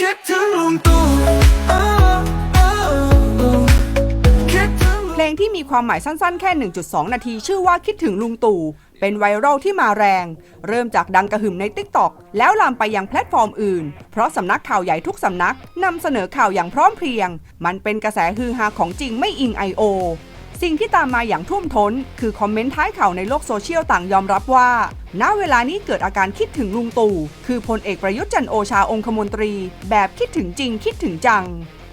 คิดถึงลุงตู่เพลงที่มีความหมายสั้นๆ แค่ 1.2 นาที ชื่อว่าคิดถึงลุงตู่ เป็นไวรัลที่มาแรง เริ่มจากดังกระหึ่มใน t ิ k t o k แล้วลามไปยังแพลตฟอร์มอื่น เพราะสำนักข่าวใหญ่ทุกสำนักนำเสนอข่าวอย่างพร้อมเพรียง มันเป็นกระแสฮือฮาของจริงไม่อิง I.O. สิ่งที่ตามมาอย่างท่วมท้น คือคอมเมนต์ท้ายข่าวในโลกโซเชียลต่างยอมรับว่า ณ เวลานี้เกิดอาการคิดถึงลุงตู่ คือพลเอกประยุทธ์จันโอชาองคมนตรี แบบคิดถึงจริงคิดถึงจัง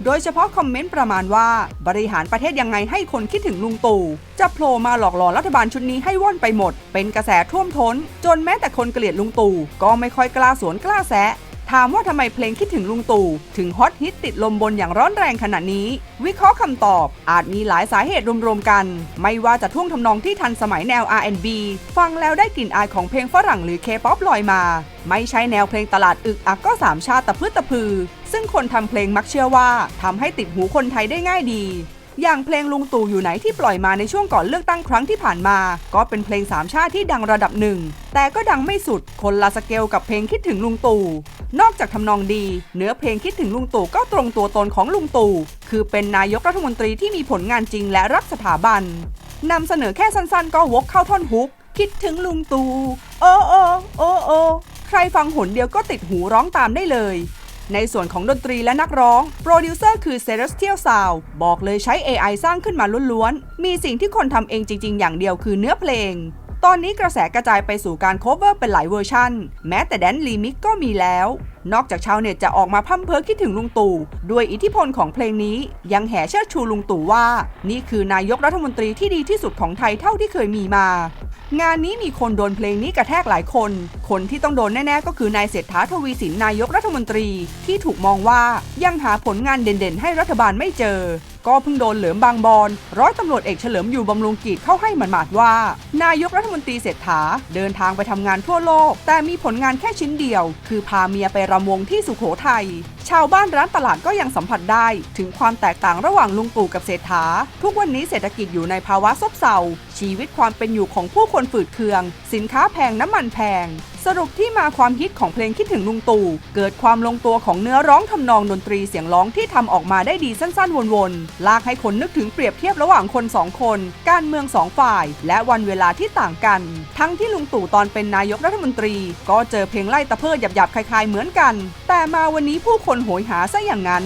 โดยเฉพาะคอมเมนต์ประมาณว่า บริหารประเทศยังไงให้คนคิดถึงลุงตู่ จะโผล่มาหลอกหลอนรัฐบาลชุดนี้ให้ว่อนไปหมด เป็นกระแสท่วมท้น จนแม้แต่คนเกลียดลุงตู่ก็ไม่ค่อยกล้าสวนกล้าแซะ ถามว่าทำไมเพลงคิดถึงลุงตู่ถึงฮอตฮิตติดลมบนอย่างร้อนแรงขนาดนี้ วิเคราะห์คำตอบ อาจมีหลายสาเหตุรวมๆกัน ไม่ว่าจะท่วงทำนองที่ทันสมัยแนว R&B ฟังแล้วได้กลิ่นอายของเพลงฝรั่งหรือ K-POP ลอยมา ไม่ใช่แนวเพลงตลาดอึกอักก็สามชาติตะพืดตะพือ ซึ่งคนทำเพลงมักเชื่อว่าทำให้ติดหูคนไทยได้ง่ายดี อย่างเพลงลุงตู่อยู่ไหนที่ปล่อยมาในช่วงก่อนเลือกตั้งครั้งที่ผ่านมา ก็เป็นเพลงสามชาติที่ดังระดับหนึ่ง แต่ก็ดังไม่สุดคนละสเกลกับเพลงคิดถึงลุงตู่นอกจากทำนองดี เนื้อเพลงคิดถึงลุงตู่ก็ตรงตัวตนของลุงตู่คือเป็นนายกรัฐมนตรีที่มีผลงานจริงและรักสถาบันนำเสนอแค่สั้นๆ ก็วกเข้าท่อนฮุก คิดถึงลุงตู่โอ้โอ้โอ้โอ้ใครฟังหนเดียวก็ติดหูร้องตามได้เลย ในส่วนของดนตรีและนักร้อง โปรดิวเซอร์คือ Celestial Sound บอกเลยใช้ AI สร้างขึ้นมาล้วนๆ มีสิ่งที่คนทำเองจริง ๆ อย่างเดียวคือเนื้อเพลง ตอนนี้กระแสกระจายไปสู่การโคเวอร์เป็นหลายเวอร์ชันแม้แต่แดนรีมิกก็มีแล้ว นอกจากชาวเน็ตจะออกมาพั่มเพ้อคิดถึงลุงตู่ ด้วยอิทธิพลของเพลงนี้ ยังแห่เชิดชูลุงตู่ว่า นี่คือนายกรัฐมนตรีที่ดีที่สุดของไทยเท่าที่เคยมีมา งานนี้มีคนโดนเพลงนี้กระแทกหลายคน คนที่ต้องโดนแน่ๆก็คือนายเศรษฐาทวีสินนายกรัฐมนตรี ที่ถูกมองว่ายังหาผลงานเด่นๆ ให้รัฐบาลไม่เจอ ก็เพิ่งโดนเหลิมบางบอนร้อยตำรวจเอกเฉลิมอยู่บำรุงกีดเข้าให้หมาดๆว่า นายกรัฐมนตรีเศรษฐาเดินทางไปทำงานทั่วโลก แต่มีผลงานแค่ชิ้นเดียว คือพาเมียไปรำวงที่สุโขทัยชาวบ้านร้านตลาดก็ยังสัมผัสได้ ถึงความแตกต่างระหว่างลุงตู่กับเศรษฐา ทุกวันนี้เศรษฐกิจอยู่ในภาวะซบเซาชีวิตความเป็นอยู่ของผู้คนฝืดเคือง สินค้าแพงน้ำมันแพง สรุปที่มาความฮิตของเพลงคิดถึงลุงตู่เกิดความลงตัวของเนื้อร้องทำนองดนตรีเสียงร้องที่ทำออกมาได้ดีสั้นๆ วนๆ ลากให้คนนึกถึงเปรียบเทียบระหว่างคนสองคน การเมืองสองฝ่าย และวันเวลาที่ต่างกัน ทั้งที่ลุงตู่ตอนเป็นนายกรัฐมนตรี ก็เจอเพลงไล่ตะเพิดหยับๆคล้ายๆเหมือนกัน แต่มาวันนี้ผู้คนโหยหาซะอย่างนั้น